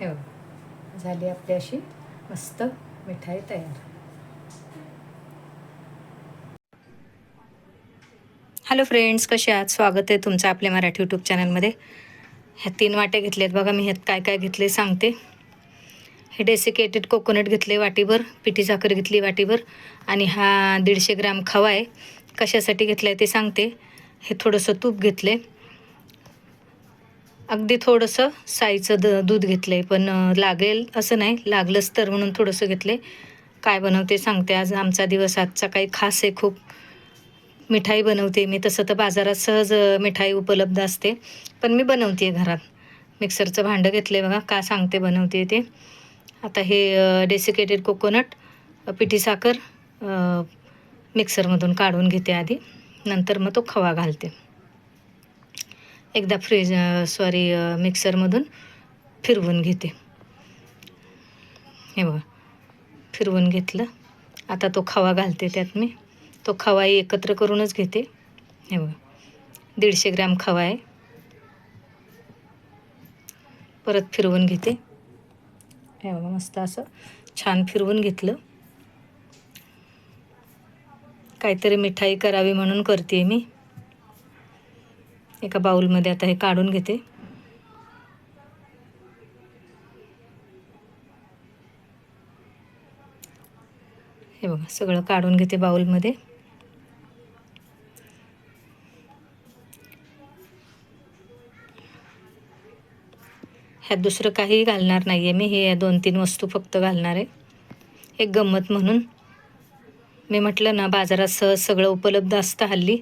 हे बघा झाली आपली अशी मस्त मिठाई तयार. हॅलो फ्रेंड्स कसे आहात? स्वागत आहे तुमचं आपल्या मराठी यूट्यूब चॅनलमध्ये ह्या तीन वाट्या घेतल्यात बघा मी ह्यात काय काय घेतले सांगते. हे डेसिकेटेड कोकोनट घेतले वाटीभर. पिठी साखर घेतली वाटीभर. आणि हा दीडशे ग्राम खवा आहे. कशासाठी घेतला आहे ते सांगते. हे थोडंसं तूप घेतले अगदी थोडंसं साईचं द दूध घेतलं आहे पण लागेल असं नाही. लागलंच तर म्हणून थोडंसं घेतले काय बनवते सांगते आज. आमचा दिवस आजचा काही खास आहे खूप. मिठाई बनवते मी. तसं तर बाजारात सहज मिठाई उपलब्ध असते. पण मी बनवते आहे घरात. मिक्सरचं भांडं घेतलं आहे बघा. का सांगते बनवते ते. आता हे डेसिकेटेड कोकोनट पिठी साखर मिक्सरमधून काढून घेते आधी. नंतर मग तो खवा घालते. एकदा फ्रीज सॉरी मिक्सरमधून फिरवून घेते. हे बघा फिरवून घेतलं. आता तो खवा घालते त्यात मी. तो खवाही एकत्र करूनच घेते. हे बघा दीडशे ग्रॅम खवा आहे. परत फिरवून घेते. हे बघा मस्त असं छान फिरवून घेतलं. काहीतरी मिठाई करावी म्हणून करते मी. एका बाउलमध्ये आता हे काढून घेते. हे बघा सगळं काढून घेते बाऊलमध्ये ह्यात दुसरं काही घालणार नाही आहे मी हे दोन तीन वस्तू फक्त घालणार आहे. एक गंमत म्हणून. मी म्हटलं ना बाजारात सहज सगळं उपलब्ध असतं हल्ली.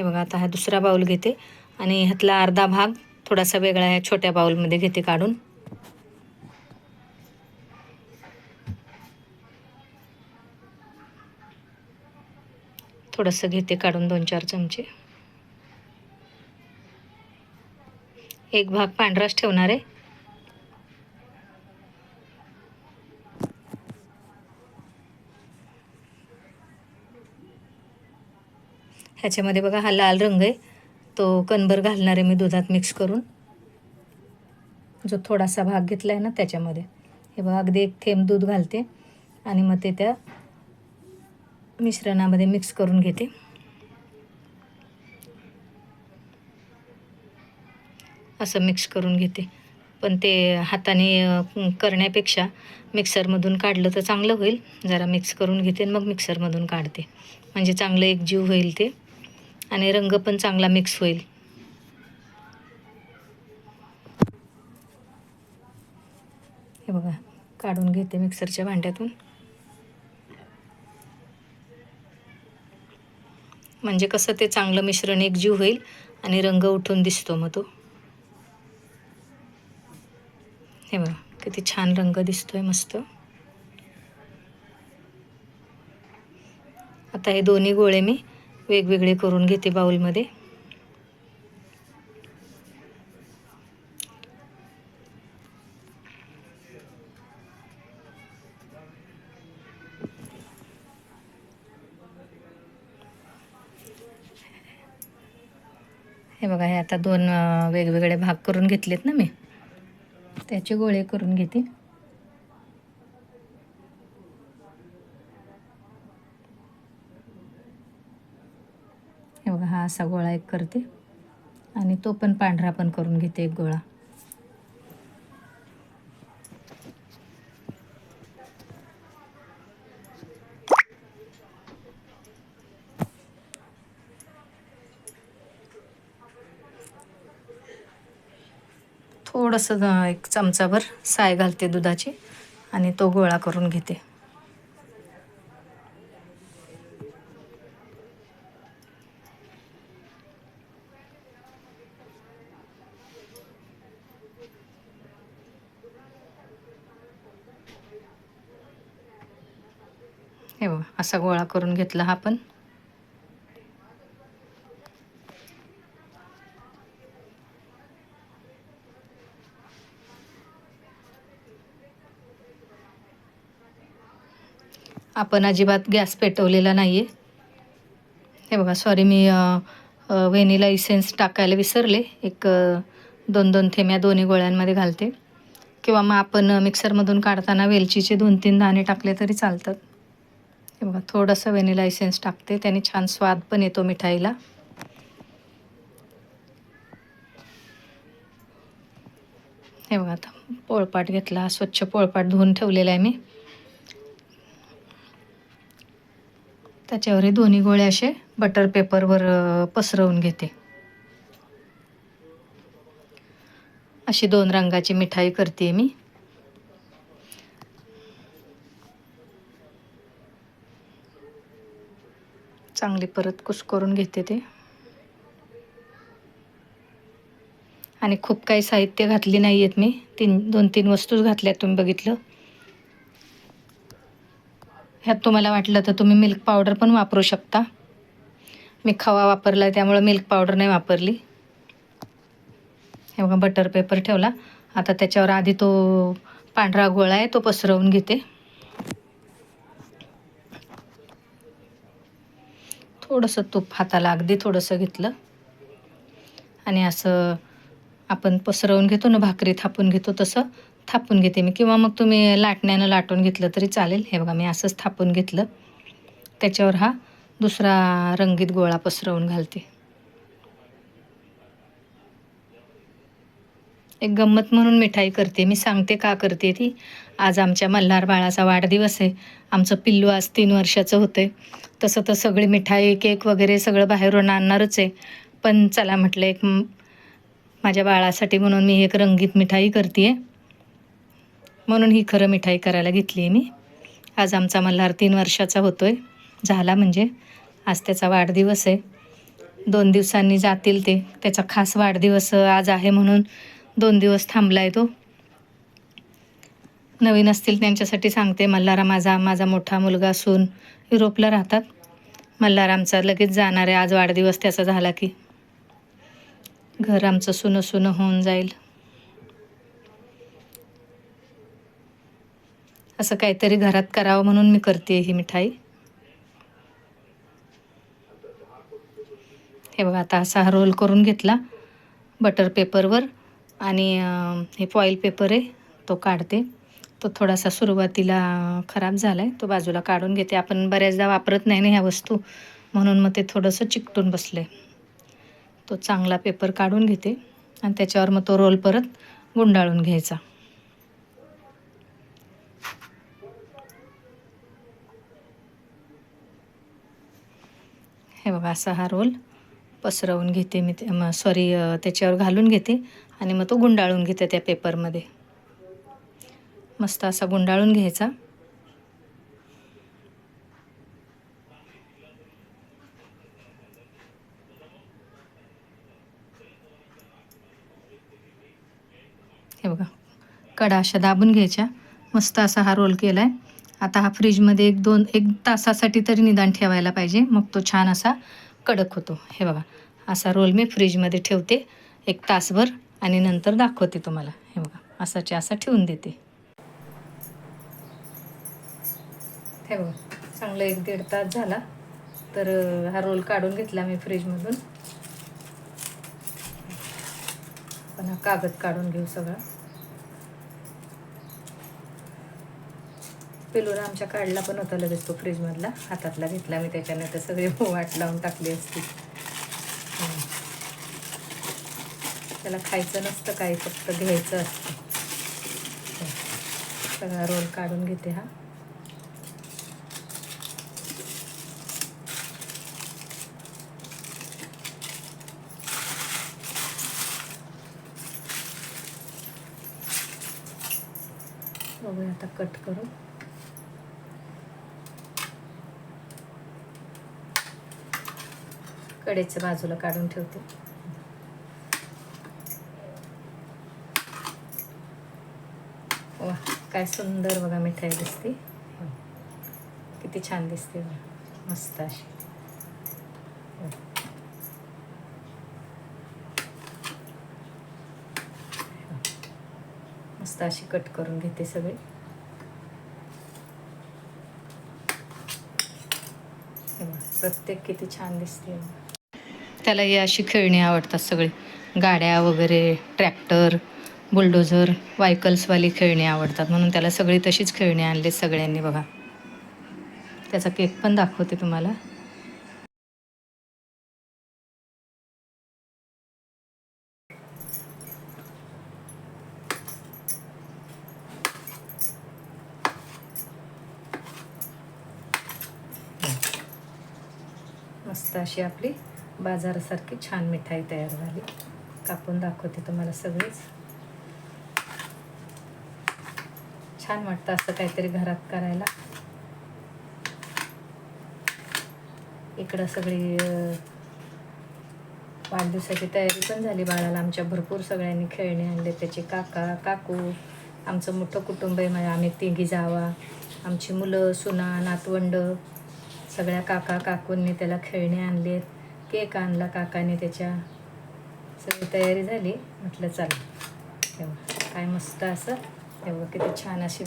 हे बघा आता हा दुसरा बाऊल घेते आणि ह्यातला अर्धा भाग थोडासा वेगळा ह्या छोट्या बाऊलमध्ये घेते काढून. थोडंसं घेते काढून दोन चार चमचे. एक भाग पांढराच ठेवणार आहे. ह्याच्यामध्ये बघा हा लाल रंग आहे. तो कणभर घालणार आहे मी दुधात मिक्स करून. जो थोडासा भाग घेतला आहे ना त्याच्यामध्ये. हे बघा अगदी एक थेंब दूध घालते आणि मग ते त्या मिश्रणामध्ये मिक्स करून घेते. असं मिक्स करून घेते. पण ते हाताने करण्यापेक्षा मिक्सरमधून काढलं तर चांगलं होईल. जरा मिक्स करून घेते आणि मग मिक्सरमधून काढते. म्हणजे चांगलं एक जीव होईल ते. आणि रंग पण चांगला मिक्स होईल. हे बघा काढून घेते मिक्सरच्या भांड्यातून. म्हणजे कसं ते चांगलं मिश्रण एकजीव होईल आणि रंग उठून दिसतो मग तो. हे बघा किती छान रंग दिसतोय मस्त. आता हे दोन्ही गोळे मी वेगवेगळे करून घेते बाऊलमध्ये. हे बघा हे आता दोन वेगवेगळे भाग करून घेतलेत ना मी. त्याचे गोळे करून घेते. हा असा गोळा एक करते. आणि तो पण पांढरा पण करून घेते एक गोळा. थोडंसं एक चमचाभर साय घालते दुधाची आणि तो गोळा करून घेते. हे बघा असा गोळा करून घेतला हा पण. आपण अजिबात गॅस पेटवलेला नाही आहे हे बघा सॉरी मी व्हेनिला इसेन्स टाकायला विसरले. एक दोन दोन थेंब्या दोन्ही गोळ्यांमध्ये घालते. किंवा मग आपण मिक्सरमधून काढताना वेलचीचे दोन तीन दाणे टाकले तरी चालतात. हे बघा थोडंसं व्हॅनिला एसेन्स टाकते. त्याने छान स्वाद पण येतो मिठाईला. हे बघा आता पोळपाट घेतला. स्वच्छ पोळपाट धुवून ठेवलेला आहे मी. त्याच्यावर हे दोन्ही गोळे असे बटर पेपरवर पसरवून घेते. अशी दोन रंगाची मिठाई करते मी. चांगली परत कुस करून घेते ते. आणि खूप काही साहित्य घातली नाही आहेत मी. तीन दोन तीन वस्तूच घातल्या तुम्ही बघितलं. ह्यात तुम्हाला वाटलं तर तुम्ही मिल्क पावडर पण वापरू शकता. मी खवा वापरला त्यामुळं मिल्क पावडर नाही वापरली. हे बघा बटर पेपर ठेवला. आता त्याच्यावर आधी तो पांढरा गोळा आहे तो पसरवून घेते. थोडंसं तूप हाताला अगदी थोडंसं घेतलं. आणि असं आपण पसरवून घेतो ना भाकरी थापून घेतो तसं थापून घेते मी. किंवा मग तुम्ही लाटण्यानं लाटून घेतलं तरी चालेल. हे बघा मी असंच थापून घेतलं. त्याच्यावर हा दुसरा रंगीत गोळा पसरवून घालते. एक गंमत म्हणून मिठाई करते. मी सांगते का करते ती? आज आमच्या मल्हार बाळाचा वाढदिवस आहे. आमचं पिल्लू आज तीन वर्षाचं होतं आहे तसं तर सगळी मिठाई केक वगैरे सगळं बाहेरून आणणारच आहे. पण चला म्हटलं एक माझ्या बाळासाठी म्हणून मी एक रंगीत मिठाई करते आहे म्हणून ही खरं मिठाई करायला घेतली आहे मी. आज आमचा मल्हार तीन वर्षाचा होतो आहे झाला म्हणजे. आज त्याचा वाढदिवस आहे. दोन दिवसांनी जातील ते. त्याचा खास वाढदिवस आज आहे म्हणून दोन दिवस थांबला आहे तो. नवीन असतील त्यांच्यासाठी सांगते मल्हारा माझा माझा मोठा मुलगा सून युरोपला राहतात. मल्हार आमचा लगेच जाणार आहे आज वाढदिवस त्याचा झाला की. घर आमचं सुनं सुनं होऊन जाईल. असं काहीतरी घरात करावं म्हणून मी करते ही मिठाई. हे बघा आता असा रोल करून घेतला. बटर पेपरवर आणि हे फॉईल पेपर आहे तो काढते. तो थोडासा सुरुवातीला खराब झाला आहे तो बाजूला काढून घेते. आपण बऱ्याचदा वापरत नाही ना ह्या वस्तू. म्हणून मग ते थोडंसं चिकटून बसले तो चांगला पेपर काढून घेते आणि त्याच्यावर मग तो रोल परत गुंडाळून घ्यायचा. हे बघा असा हा रोल पसरवून घेते मी. ते सॉरी त्याच्यावर घालून घेते. आणि मग तो गुंडाळून घेते त्या पेपरमध्ये. मस्त असा गुंडाळून घ्यायचा. हे बघा कडा अशा दाबून घ्यायच्या. मस्त असा हा रोल केला आहे आता हा फ्रीजमध्ये एक दोन एक तासासाठी तरी निदान ठेवायला पाहिजे. मग तो छान असा कडक होतो. हे बघा असा रोल मी फ्रीजमध्ये ठेवते. एक तासभर. आणि नंतर दाखवते तुम्हाला. हे बघा असाच्या असा ठेवून देते. हे बघा चांगलं एक दीड तास झाला. तर हा रोल काढून घेतला मी फ्रीजमधून. आपण हा कागद काढून घेऊ सगळा. पेलोरा आमच्या काढला पण होता लगेच तो फ्रीजमधला. हातातला घेतला मी त्याच्याने तर सगळे वाट लावून टाकली असती. त्याला खायचं नसतं काही फक्त घ्यायचं असतं. सगळा रोल काढून घेते हा. बघूया आता कट करू. कडेच्या बाजूला काढून ठेवते. काय सुंदर बघा मिठाई दिसते. किती छान दिसते मस्त अशी. मस्त अशी कट करून घेते सगळे. प्रत्येक किती छान दिसते त्याला ही अशी खेळणी आवडतात सगळी. गाड्या वगैरे ट्रॅक्टर. बुलडोझर वायकल्सवाली खेळणी आवडतात. म्हणून त्याला सगळी तशीच खेळणी आणली सगळ्यांनी बघा. त्याचा केक पण दाखवते तुम्हाला. मस्त अशी आपली बाजारासारखी छान मिठाई तयार झाली. कापून दाखवते तुम्हाला सगळीच. छान वाटतं असं काहीतरी घरात करायला. इकडं सगळी वाढदिवसाची तयारी पण झाली बाळाला. आमच्या भरपूर सगळ्यांनी खेळणे आणले त्याचे काका काकू आमचं मोठं कुटुंब आहे म्हणजे आम्ही तिघी जावा. आमची मुलं सुना नातवंड सगळ्या काका काकूंनी त्याला खेळणे आणले. केक आणला काकाने त्याच्या. सगळी तयारी झाली. म्हटलं चालेल तेव्हा काय मस्त असं. तेव्हा किती छान अशी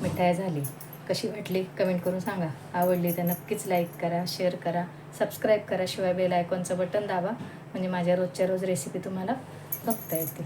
मिठाई झाली. कशी वाटली कमेंट करून सांगा. आवडली तर नक्कीच लाईक करा शेअर करा सबस्क्राईब करा शिवाय बेल आयकॉनचं बटन दाबा. म्हणजे माझ्या रोजच्या रोज रेसिपी तुम्हाला बघता येतील.